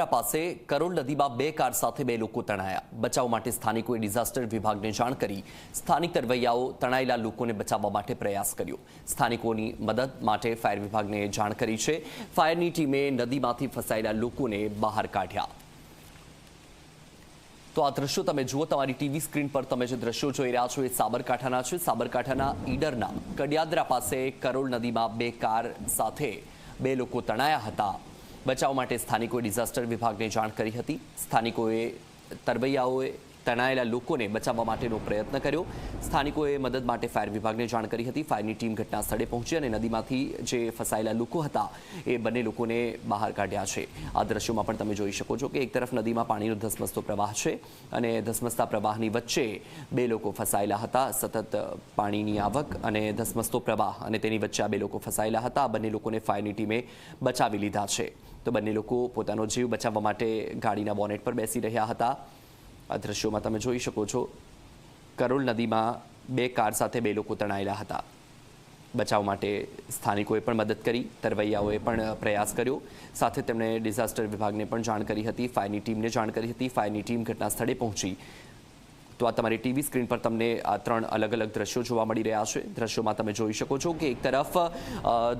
કડિયાદરા પાસે કરોલ નદીમાં બે કાર સાથે બે લોકો તણાયા. બચાવ માટે સ્થાનિકોએ ડિઝાસ્ટર વિભાગને જાણ કરી સ્થાનિક તરવૈયાઓ તણાયેલા લોકોને બચાવવા માટે પ્રયાસ કર્યો. સ્થાનિકોની મદદ માટે ફાયર વિભાગને જાણ કરી છે. ફાયરની ટીમે નદીમાંથી ફસાયેલા લોકોને બહાર કાઢ્યા. તો આ દ્રશ્યો તમે જુઓ, તમારી ટીવી સ્ક્રીન પર તમે જે દ્રશ્યો જોઈ રહ્યા છો એ સાબરકાંઠાના છે. સાબરકાંઠાના ઈડરના કડિયાદરા પાસે કરોલ નદીમાં બે કાર સાથે બે લોકો તણાયા હતા. બચાવ માટે સ્થાનિકોએ ડિઝાસ્ટર વિભાગને જાણ કરી હતી. સ્થાનિકોએ તરવૈયાઓએ તણાયેલા લોકોને બચાવવા માટેનો પ્રયત્ન કર્યો. સ્થાનિકોએ મદદ માટે ફાયર વિભાગને જાણ કરી હતી. ફાયરની ટીમ ઘટના સ્થળે પહોંચી અને નદીમાંથી જે ફસાયેલા લોકો હતા, એ બંને લોકોને બહાર કાઢ્યા છે. આ દ્રશ્યોમાં પણ તમે જોઈ શકો છો કે એક તરફ નદીમાં પાણીનો ધસમસતો પ્રવાહ છે અને ધસમસતા પ્રવાહની વચ્ચે બે લોકો ફસાયેલા હતા. સતત પાણીની આવક અને ધસમસતો પ્રવાહ અને તેની વચ્ચે આ બે લોકો ફસાયેલા હતા. બંને લોકોને ફાયરની ટીમે બચાવી લીધા છે. તો બંને લોકો પોતાનો જીવ બચાવવા માટે ગાડીના બોનેટ પર બેસી રહ્યા હતા. આ દ્રશ્યોમાં તમે જોઈ શકો છો કરોલ નદીમાં બે કાર સાથે બે લોકો તણાયેલા હતા. બચાવ માટે સ્થાનિકોએ પણ મદદ કરી, તરવૈયાઓએ પણ પ્રયાસ કર્યો. સાથે તેમણે ડિઝાસ્ટર વિભાગને પણ જાણ કરી હતી, ફાયરની ટીમને જાણ કરી હતી, ફાયરની ટીમ ઘટના સ્થળે પહોંચી. તો આ તમારી ટીવી સ્ક્રીન પર તમને આ ત્રણ અલગ અલગ દ્રશ્યો જોવા મળી રહ્યા છે. દ્રશ્યોમાં તમે જોઈ શકો છો કે એક તરફ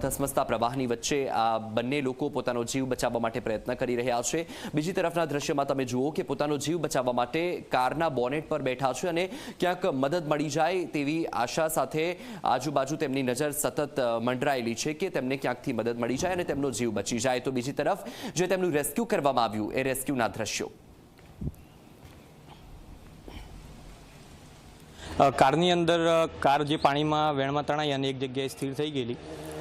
ધસમસતા પ્રવાહની વચ્ચે આ બંને લોકો પોતાનો જીવ બચાવવા માટે પ્રયત્ન કરી રહ્યા છે. બીજી તરફના દ્રશ્યમાં તમે જુઓ કે પોતાનો જીવ બચાવવા માટે કારના બોનેટ પર બેઠા છે અને ક્યાંક મદદ મળી જાય તેવી આશા સાથે આજુબાજુ તેમની નજર સતત મંડરાયેલી છે કે તેમને ક્યાંકથી મદદ મળી જાય અને તેમનો જીવ બચી જાય. તો બીજી તરફ, જે તેમનું રેસ્ક્યુ કરવામાં આવ્યું એ રેસ્ક્યુના દ્રશ્યો. કારની અંદર કાર જે પાણીમાં વેણમાં તણાઈ અને એક જગ્યાએ સ્થિર થઈ ગયેલી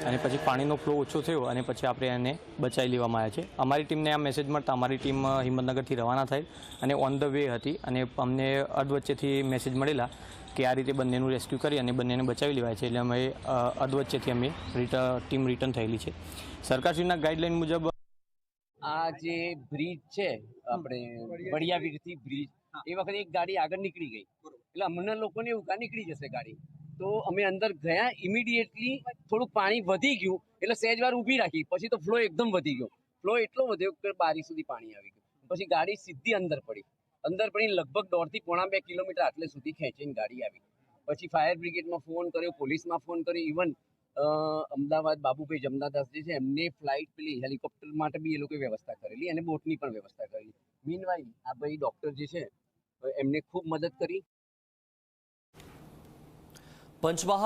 અને પછી પાણીનો ફ્લો ઓછો થયો અને પછી આપણે એને બચાવી લેવામાં આવ્યા છે. અમારી ટીમને આ મેસેજ મળતા અમારી ટીમ હિંમતનગરથી રવાના થઈ અને ઓન ધ વે હતી અને અમને અધવચ્ચેથી મેસેજ મળેલા કે આ રીતે બંનેનું રેસ્ક્યુ કરી અને બંનેને બચાવી લેવાય છે એટલે અમે અધવચ્ચેથી અમે રિટર્ન ટીમ રિટર્ન થયેલી છે. સરકારશ્રીના ગાઈડલાઈન મુજબ આ જે બ્રિજ છે, આપણે વડિયાવીરથી બ્રિજ એ વખતે એક ગાડી આગળ નીકળી ગઈ. એટલે અમને લોકોને એવું નીકળી જશે ગાડી. તો અમે અંદર ગયા ઇમિડિયેટલી થોડુંક પાણી વધી ગયું, એટલે સહેજ વાર ઊભી રાખી. પછી તો ફ્લો એકદમ વધી ગયો. ફ્લો એટલો વધ્યો કે બારી સુધી પાણી આવી ગયું. પછી ગાડી સીધી અંદર પડી. અંદર પડી લગભગ દોઢથી પોણા બે કિલોમીટર આટલે સુધી ખેંચીને ગાડી આવી. પછી ફાયર બ્રિગેડમાં ફોન કર્યો પોલીસમાં ફોન કર્યો. ઇવન અમદાવાદ બાબુભાઈ જમનાદાસ જે છે, એમને ફ્લાઇટ પેલી હેલિકોપ્ટર માટે બી એ લોકોએ વ્યવસ્થા કરેલી, અને બોટની પણ વ્યવસ્થા કરેલી. મીનવાઇલ આ ભાઈ ડૉક્ટર જે છે, એમને ખૂબ મદદ કરી. પંચમહાલ